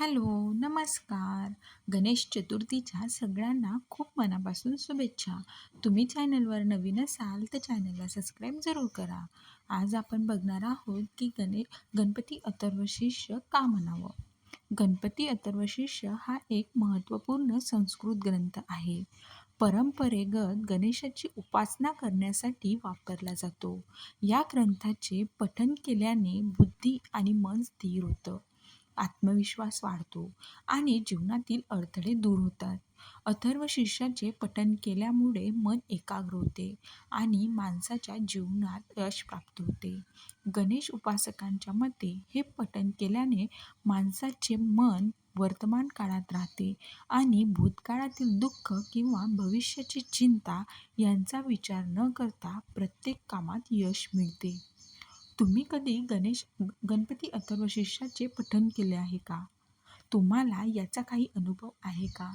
Hello, नमस्कार. गणेश चतुर्थीच्या सगळ्यांना खूप मनापासून शुभेच्छा. तुम्ही चॅनलवर नवीन असाल तर चॅनलला सबस्क्राईब जरूर करा. आज आपण बघणार आहोत की गणे गणपती अथर्वशिष्य का म्हणावं? गणपती अथर्वशिष्य हा एक महत्त्वपूर्ण संस्कृत ग्रंथ आहे. परंपरेगत गणेशाची उपासना करण्यासाठी वापरला जातो. या ग्रंथाचे पठण केल्याने बुद्धी आणि मन स्थिर होतं, आत्मविश्वास वाढतो आणि जीवनातील अडथळे दूर होतात. अथर्व शीर्षाचे पठण केल्यामुळे मन एकाग्र होते आणि माणसाच्या जीवनात यश प्राप्त होते. गणेश उपासकांच्या मते हे पठण केल्याने माणसाचे मन वर्तमान काळात राहते आणि भूतकाळातील दुःख किंवा भविष्याची चिंता यांचा विचार न करता प्रत्येक कामात यश मिळते. तुम्ही कधी गणेश गणपती अथर्वशीर्षाचे पठण केले आहे का? तुम्हाला याचा काही अनुभव आहे का?